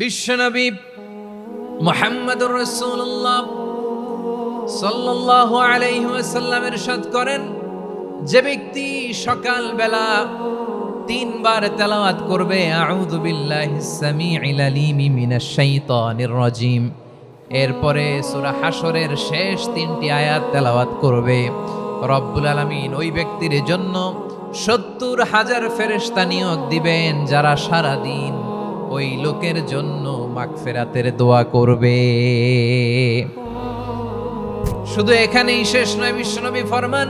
বিশ্বনবী মোহাম্মদুর রসুল্লাহ সাল্লাল্লাহু আলাইহি ওয়াসাল্লাম ইরশাদ করেন, যে ব্যক্তি সকালবেলা তিনবার তেলাওয়াত করবে, আউযু বিল্লাহিস সামিউল আলিম মিনাশ শাইতানির এরপরে সূরা হাসরের শেষ তিনটি আয়াত তেলাওয়াত করবে। রব্বুল আলামিন ওই ব্যক্তির জন্য সত্তর হাজার ফেরেশতা নিয়োগ দিবেন, যারা সারা দিন ওই লোকের জন্য মাগফিরাতের দোয়া করবে। শুধু এখানেই শেষ নয়, বিশ্বনবী ফরমান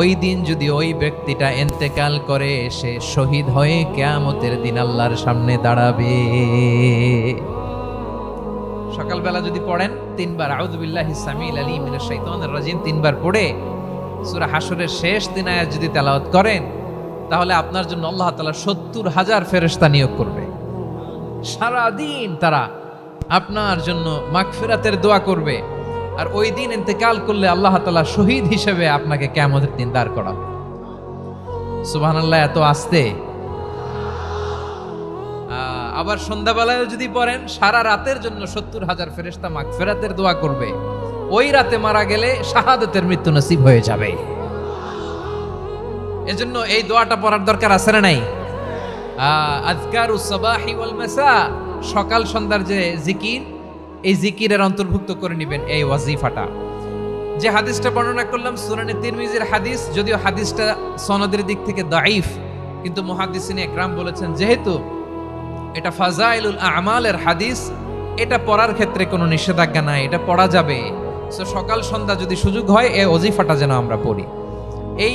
ওই দিন যদি ওই ব্যক্তিটা ইন্তেকাল করে, সে শহীদ হয়ে কিয়ামতের দিন আল্লাহর সামনে দাঁড়াবে। সকালবেলা যদি পড়েন, তিনবার আউযু বিল্লাহি সামিল আলিম মিনাশ শাইতানির রাজিম তিনবার পড়ে, সুরা হাশরের শেষ দিন আয়াত যদি তেলাওয়াত করেন তাহলে আপনার জন্য আল্লাহ তালা সত্তর হাজার ফেরেশতা নিয়োগ করবে। সারাদিন তারা আপনার জন্য মাগফিরাতের দোয়া করবে। আর ওই দিন ইন্তেকাল করলে আল্লাহ তালা শহীদ হিসেবে আপনাকে কিয়ামতের দিন দাঁড় করাবে। সুবহানাল্লাহ, এত আস্তে। আবার সন্ধ্যাবেলায় যদি পড়েন, সারা রাতের জন্য সত্তর হাজার ফেরেস্তা মাগফিরাতের দোয়া করবে। ওই রাতে মারা গেলে শাহাদতের মৃত্যু নসিব হয়ে যাবে। এজন্য এই দোয়াটা পড়ার দরকার আছে না নাই? আজকার উসবাহি ওয়াল মাসা, সকাল সন্ধ্যার যে জিকির, এই জিকিরের অন্তর্ভুক্ত করে নেবেন এই ওয়াজিফাটা। যে হাদিসটা বর্ণনা করলাম সুনানে তিরমিজির হাদিস, যদিও হাদিসটা সনদের দিক থেকে দাইফ কিন্তু মুহাদ্দিসিনে একরাম বলেছেন, যেহেতু এটা ফাজাইলুল আমালের হাদিস, এটা পড়ার ক্ষেত্রে কোনো নিষেধাজ্ঞা নাই, এটা পড়া যাবে। সো সকাল সন্ধ্যা যদি সুযোগ হয়, এই অজিফাটা যেন আমরা পড়ি। এই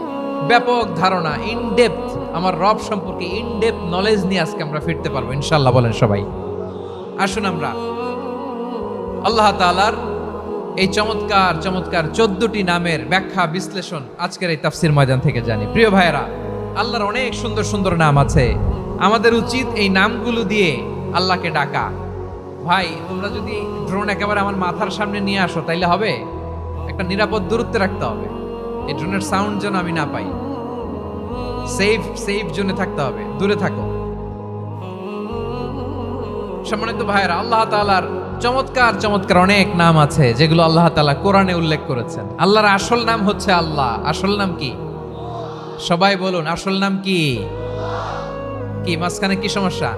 ব্যাপক ধারণা ইনডেপথ আমার রব সম্পর্কে ইনডেপথ নলেজ নিয়ে আজকে আমরা ফিরতে পারব ইনশাল্লাহ বলেন সবাই। আসুন আমরা, আল্লাহ তাআলার এই চমৎকার চমৎকার চোদ্দটি নামের ব্যাখ্যা, বিশ্লেষণ আজকের এই তাফসির ময়দান থেকে জানি। প্রিয় ভাইয়েরা, আল্লাহর অনেক সুন্দর সুন্দর নাম আছে। আমাদের উচিত এই নামগুলো দিয়ে আল্লাহকে ডাকা। ভাই, তোমরা যদি ড্রোন একেবারে আমার মাথার সামনে নিয়ে আসো, তাইলে হবে? একটা নিরাপদ দূরত্বে রাখতে হবে। এই ড্রোনের সাউন্ড যেন আমি না পাই। সেফ সেফ জোনে থাকতে হবে, দূরে থাকো। সম্মানিত ভাইয়েরা, আল্লাহ তাআলার চমৎকার চমৎকার অনেক নাম আছে, যেগুলো আল্লাহ তাআলা কোরআনে উল্লেখ করেছেন। আল্লাহর আসল নাম হচ্ছে আল্লাহ। আসল নাম কি? সবাই বলুন, আসল নাম কি? কি, মাঝখানে কি সমস্যা?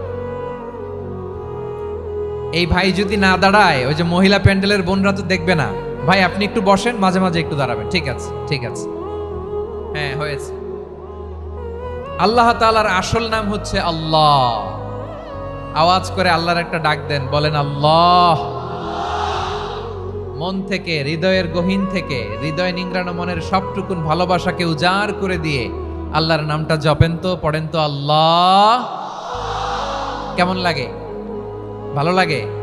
এই ভাই যদি না দাঁড়ায়, ওই যে মহিলা প্যান্ডেলের বোনরা তো দেখবে না। ভাই, আপনি একটু বসেন, মাঝে মাঝে একটু দাঁড়াবেন। ঠিক আছে ঠিক আছে। হ্যাঁ হয়েছে। আল্লাহ তালার আসল নাম হচ্ছে আল্লাহ। আওয়াজ করে আল্লাহর একটা ডাক দেন, বলেন, আল্লাহ। মন থেকে, হৃদয়ের গহীন থেকে, হৃদয় নিংড়ানো মনের সবটুকুন ভালোবাসাকে উজাড় করে দিয়ে আল্লাহর নামটা জপেন তো, পড়েন তো, আল্লাহ। কেমন লাগে? ভালো লাগে?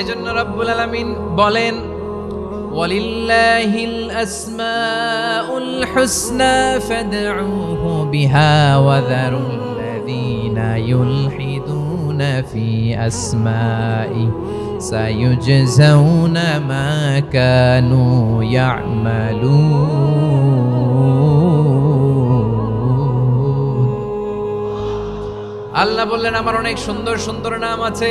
এজন্য রব্বুল আলামিন বলেন, ওয়ালিল্লাহিল আসমাউল হুসনা ফাদউহু বিহা ওয়া যারুল লাযীনা ইউলহিদুনা ফি আসমাই সায়ুজজাউনা মা কানু ইয়ামালুন। আল্লাহ বললেন, আমার অনেক সুন্দর সুন্দর নাম আছে।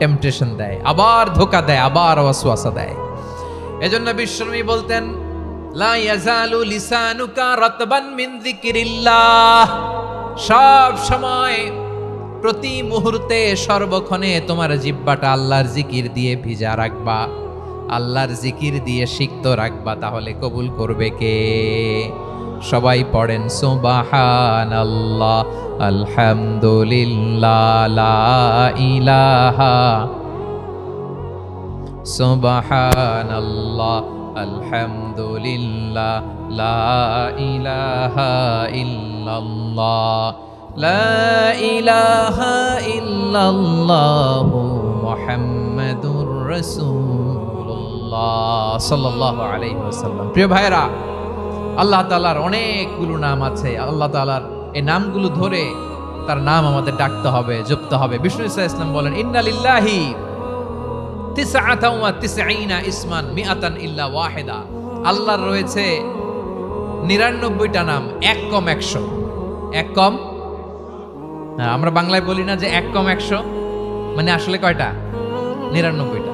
টেম্পটেশন দেয়, আবার ধোকা দেয়, আবার ওয়াসওয়াসা দেয়। এজন্য বিশ্বনবী বলতেন, লা ইয়াজালু লিসানুকা রাতবান মিন যিকিরিল্লাহ। সব সময় প্রতি মুহূর্তে সর্বক্ষণে তোমার জিব্বাটা আল্লাহর জিকির দিয়ে ভিজা রাখবা। আল্লাহর জিকির দিয়ে সিক্ত রাখবা, তাহলে কবুল করবে কে? সবাই পড়েন সুবাহান আল্লাহ আলহামদুলিল্লাহ ইলাহা আল্লাহ আলহামদুলিল্লাহ, লা ইলাহা ইল্লাল্লাহ, লা ইলাহা সাল্লাল্লাহু আলাইহি ওয়াসাল্লাম। প্রিয় ভাইরা আল্লাহ তাআলার অনেকগুলো নাম আছে। আল্লাহ তাআলার এই নামগুলো ধরে তার নাম আমাদের ডাকতে হবে জপতে হবে। বিষ্ণু ইসা ইসলাম বলেন ইন্নালিল্লাহি ইসমান মিআতান ইল্লা ওয়াহিদা। আল্লাহর রয়েছে নিরানব্বইটা নাম এক কম একশো। এক কম? হ্যাঁ, আমরা বাংলায় বলি না যে এক কম একশো মানে আসলে কয়টা? নিরানব্বইটা।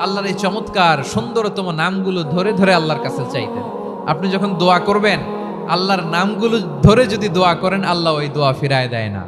আল্লাহর এই চমৎকার, সুন্দরতম নামগুলো ধরে ধরে আল্লাহর কাছে চাইতেন। আপনি যখন দোয়া করবেন, আল্লাহর নামগুলো ধরে যদি দোয়া করেন, আল্লাহ ওই দোয়া ফিরায় দেয় না।